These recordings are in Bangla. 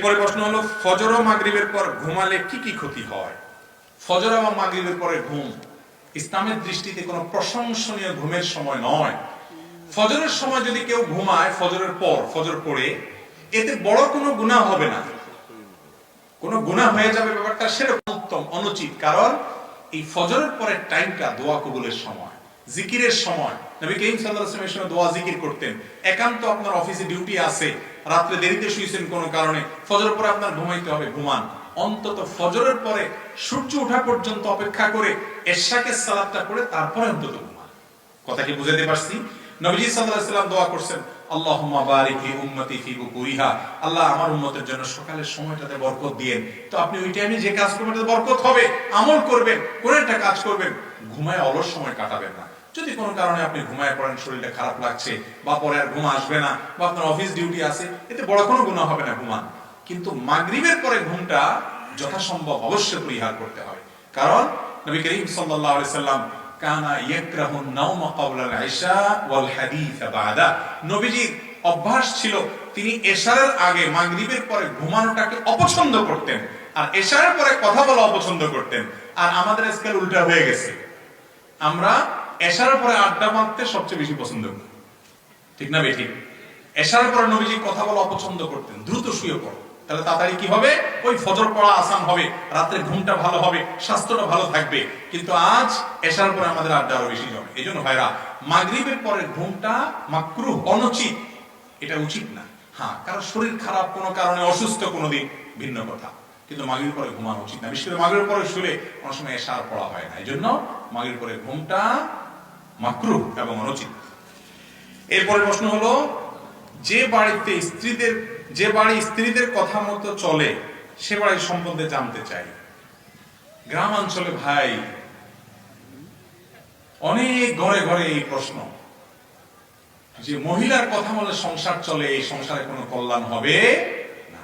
এরপরে প্রশ্ন হলো, ফজর ও মাগরিবের পর ঘুমালে কি কি ক্ষতি হয়? ফজর এবং মাগরিবের পরে ঘুম ইসলামের দৃষ্টিতে কোনো প্রশংসনীয় ঘুমের সময় নয়। ফজরের সময় যদি কেউ ঘুমায়, ফজরের পর, ফজর পড়ে, এতে বড় কোনো গুনাহ হবে না। কোনো গুনাহ হয়ে যাবে ব্যাপারটা সেরকম উত্তম, অনুচিত। কারণ এই ফজরের পরের টাইমটা দোয়া কবুলের সময়। জিকিরের সময়। নবী করিম সাল্লাল্লাহু আলাইহি দোয়া জিকির করতেন। একান্ত আপনার অফিসে ডিউটি আছে, রাত্রে দেরিতে শুয়েছেন কোনো কারণে ফজর পরে আপনার ঘুমাইতে হবে, ঘুমান। অন্তত ফজরের পরে সূর্য ওঠা পর্যন্ত অপেক্ষা করে এশাকে সালাতটা করে তারপরে অন্তত ঘুমান। কথা কি বুঝাতে পারছি? নবীজি সাল্লাল্লাহু আলাইহি দোয়া করছেন, আল্লাহুম্মা বারিক লি উম্মতি ফি বুকুরিহা আল্লাহ আমার উম্মতের জন্য সকালের সময়টাতে বরকত দিয়েন। তো আপনি ওই টাইমে যে কাজ করবেন, তাতে বরকত হবে, আমল করবেন কোন একটা কাজ করবেন। ঘুমায় অলস সময় কাটাবেন না। যদি কোনো কারণে আপনি ঘুমায় পড়েন, শরীরটা খারাপ লাগছে, বা পরে আর ঘুম আসবে না, বা আপনার অফিস ডিউটি আছে, এতে বড় কোনো গুনাহ হবে না ঘুমান। কিন্তু মাগরিবের পরে ঘুমটা যথাসম্ভব অবশ্যই পরিহার করতে হবে। কারণ নবী করিম সাল্লাল্লাহু আলাইহি সাল্লাম, কানা ওয়াল বাদা। নবীজির অভ্যাস ছিল, তিনি এশারের আগে মাগরিবের পরে ঘুমানোটাকে অপছন্দ করতেন, আর এশারের পরে কথা বলা অপছন্দ করতেন। আর আমাদের উল্টা হয়ে গেছে। আমরা এশারের পরে আড্ডা মারতে সবচেয়ে বেশি পছন্দ করি ঠিক না বেঠিক? এশারের পরে নবীজি কথা বলা অপছন্দ করতেন। দ্রুত শুয়ে পড়ো। তাহলে তাড়াতাড়ি কি হবে? ওই ফজর পড়া আসান হবে, রাত্রে ঘুমটা ভালো হবে, স্বাস্থ্যটা ভালো থাকবে। কিন্তু আজ এসার পরে আমাদের আড্ডা আরও বেশি হবে এই জন্য ভাইরা, মাগরিবের পরে ঘুমটা মাকরুহ, অনুচিত। এটা উচিত না। হ্যাঁ কারণ শরীর খারাপ কোনো কারণে, অসুস্থ কোনোদিন, ভিন্ন কথা। কিন্তু মাগরির পরে ঘুমানো উচিত না। বিশেষ করে মাগরির পরে শুলে অনেক সময় এশার পড়া হয় না। এই জন্য মাগরির পরে ঘুমটা মাকরুহ এবং অনুচিত। এরপরে প্রশ্ন হলো, যে বাড়িতে স্ত্রীদের, যে বাড়ি স্ত্রীদের কথা মতো চলে, সে বাড়ির সম্বন্ধে জানতে চাই। গ্রাম অঞ্চলে ভাই, অনেক ঘরে ঘরে এই প্রশ্ন। যে মহিলার কথা বলে সংসার চলে, এই সংসারে কোনো কল্যাণ হবে? না।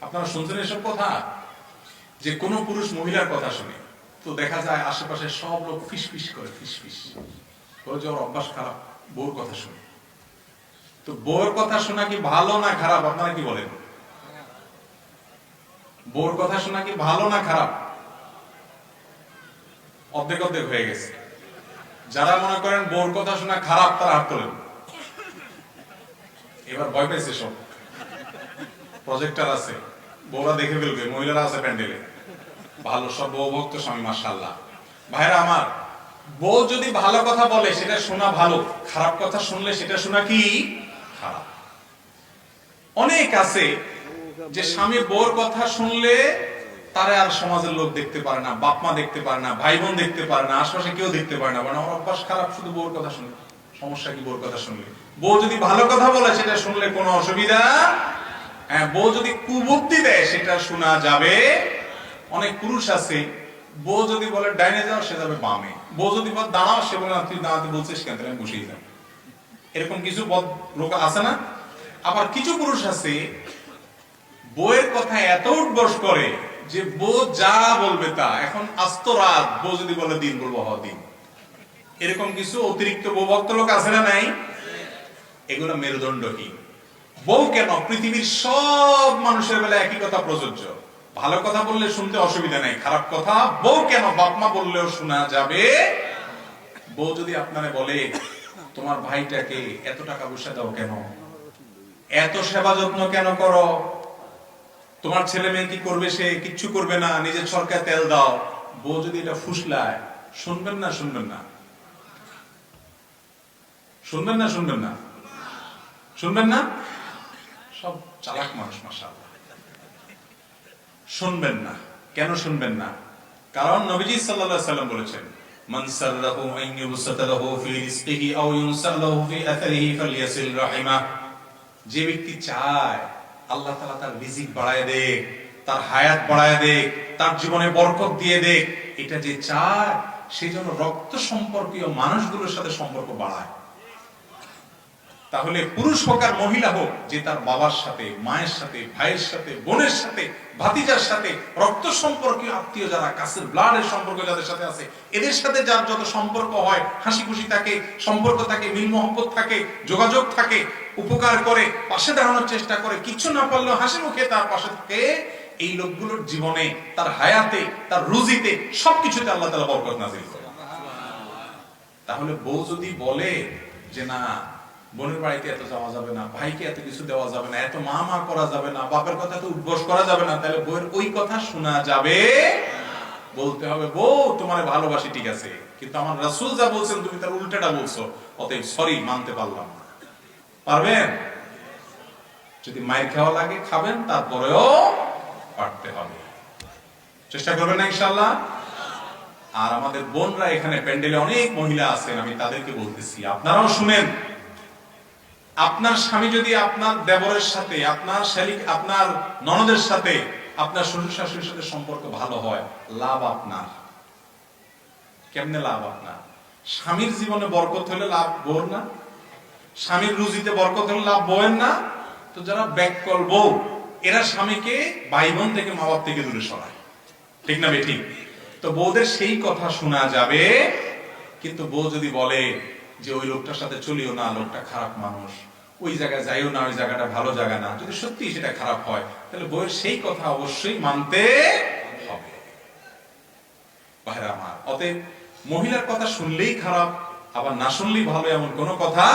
আপনারা শুনছেন এসব কথা? যে কোনো পুরুষ মহিলার কথা শুনে। তো দেখা যায় আশেপাশে সব লোক ফিস ফিস করে ফিস যে ওর অভ্যাস খারাপ। বউর কথা শুনে। তো বউর কথা শোনা কি ভালো না খারাপ? আপনারা কি বলেন? বউর কথা শোনা কি ভালো না খারাপ? অর্ধেক অর্ধেক হয়ে গেছে। যারা মনে করেন বউর কথা শোনা খারাপ, তারা হাত তোলেন। এবার ভয় পেয়েছে সব। প্রজেক্টার আছে। বউরা দেখে ফেলবে, মহিলারা আছে প্যান্ডেলে। ভালো সব বউ ভক্ত স্বামী মাসাল্লাহ ভাইরা আমার বউ যদি ভালো কথা বলে, সেটা শোনা ভালো। খারাপ কথা শুনলে সেটা শোনা কি? খারাপ। অনেক আছে যে স্বামী বউর কথা শুনলে তারে আর সমাজের লোক দেখতে পারে না, বাপ মা দেখতে পারে না, ভাই বোন দেখতে পারে না, আশপাশে কেউ দেখতে পারে না মানে আমার অভ্যাস খারাপ শুধু বউর কথা শুনলে। সমস্যা কি বউর কথা শুনলে? বউ যদি ভালো কথা বলে, সেটা শুনলে কোনো অসুবিধা? হ্যাঁ বউ যদি কুবুদ্ধি দেয়, সেটা শোনা যাবে। অনেক পুরুষ আছে বউ যদি বলে ডাইনে যাও, সে যাবে বামে। বউ যদি বলে দাঁড়াও, সে বলে তুই দাঁড়াতে বলছিস কেন? আমি বসেই যাব। এরকম কিছু লোক আছে না? আবার কিছু পুরুষ আছে, বউয়ের কথা এত উঠবস করে যে বউ যা বলবে তা। এখন আস্ত রাত, বউ যদি বলে দিন, বলব হ দিন। এরকম কিছু অতিরিক্ত বউ ভক্ত লোক আছে না নাই? এগুলো মেরুদণ্ডহীন। বউ কেন? পৃথিবীর সব মানুষের বেলা একই কথা প্রযোজ্য। ভালো কথা বললে শুনতে অসুবিধা নাই, খারাপ কথা বউ কেন বাপমা বললেও শোনা যাবে? বউ যদি আপনারে বলে, তোমার ভাইটাকে এত টাকা পয়সা দাও কেন? এত সেবা যত্ন কেন করো? তোমার ছেলে মেয়ে কি করবে সে? কিচ্ছু করবে না, নিজের সরকার তেল দাও। বউ যদি এটা ফুসলায়, শুনবেন না শুনবেন না। শুনবেন না শুনবেন না। শুনবেন না? সব চালাক মানুষ মাসা শুনবেন না। কেন শুনবেন না? কারণ নবীজি সাল্লাল্লাহু সাল্লাম বলেছেন, মান সাররাহু যে ব্যক্তি চায় আল্লাহ তাআলা তার রিজিক বাড়ায় দেখ তার হায়াত বাড়ায় দেখ তার জীবনে বরকত দিয়ে দেখ এটা যে চায় সেই জন্য রক্ত সম্পর্কীয় মানুষগুলোর সাথে সম্পর্ক বাড়ায়। তাহলে পুরুষ হোক আর মহিলা হোক, যে তার বাবার সাথে, মায়ের সাথে, ভাইয়ের সাথে, বোনের সাথে, ভাতিজার সাথে, রক্ত সম্পর্কীয় আত্মীয় যারা, কাছের ব্লাডের সম্পর্ক যাদের সাথে আছে, এদের সাথে যার যত সম্পর্ক হয় হাসি খুশি থাকে, সম্পর্ক থাকে, মিল মহব্বত থাকে, যোগাযোগ থাকে, উপকার করে, পাশে দাঁড়ানোর চেষ্টা করে, কিছু না পারলেও হাসি মুখে তার পাশে থাকে, এই লোকগুলোর জীবনে, তার হায়াতে, তার রুজিতে, সবকিছুতে আল্লাহ তালা বরকত নাজিল করে তাহলে বউ যদি বলে যে না বোনের বাড়িতে এত যাওয়া যাবে না, ভাইকে এত কিছু দেওয়া যাবে না, এত মা মা করা যাবে না, বাপের কথা তো উদ্বোস করা যাবে না, তাহলে বউয়ের ওই কথা শোনা যাবে? বলতে হবে, বউ, তোমার ভালোবাসি, ঠিক আছে, কিন্তু আমার রাসূল যা বলছেন তুমি তার উল্টাটা বলছো, অতএব সরি মানতে পারলাম না। পারবেন? যদি মায়ের খাওয়া লাগে, খাবেন, তারপরেও পারতে হবে। চেষ্টা করবেন না, ইনশাআল্লাহ? আর আমাদের বোনরা এখানে প্যান্ডেলে অনেক মহিলা আছেন, আমি তাদেরকে বলতেছি, আপনারাও শুনেন। আপনার স্বামী যদি আপনার দেবরের সাথে, আপনার শালিক, আপনার ননদের সাথে, আপনার শ্বশুর শাশুড়ির সাথে সম্পর্ক ভালো হয়, লাভ আপনার। কেমনে লাভ আপনার? স্বামীর জীবনে বরকত হলে লাভ বোর না? স্বামীর রুজিতে বরকত হলে লাভ বউয়ের না? তো যারা ব্যাককল বউ, এরা স্বামীকে ভাই বোন থেকে মা বাপ থেকে দূরে সরায়। ঠিক না বেঠিক? তো বউদের সেই কথা শোনা যাবে, কিন্তু বউ যদি বলে যে ওই লোকটার সাথে চলিও না, লোকটা খারাপ মানুষ। ওই জায়গায় যাইও না, ওই জায়গাটা ভালো জায়গা না। যদি সত্যি সেটা খারাপ হয়, তাহলে বউয়ের সেই কথা অবশ্যই মানতে হবে। অতএব মহিলার কথা শুনলেই খারাপ, আবার না শুনলেই ভালো এমন কোন কথা,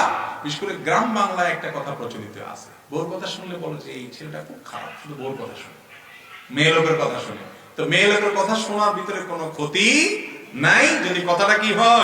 বিশেষ করে গ্রাম বাংলায় একটা কথা প্রচলিত আছে। বউর কথা শুনলে বলো যে, এই ছেলেটা খুব খারাপ, শুধু বউর কথা শুনে, মেয়ে লোকের কথা শুনে। তো মেয়ে লোকের কথা শোনার ভিতরে কোনো ক্ষতি নাই, যদি কথাটা কি হয়।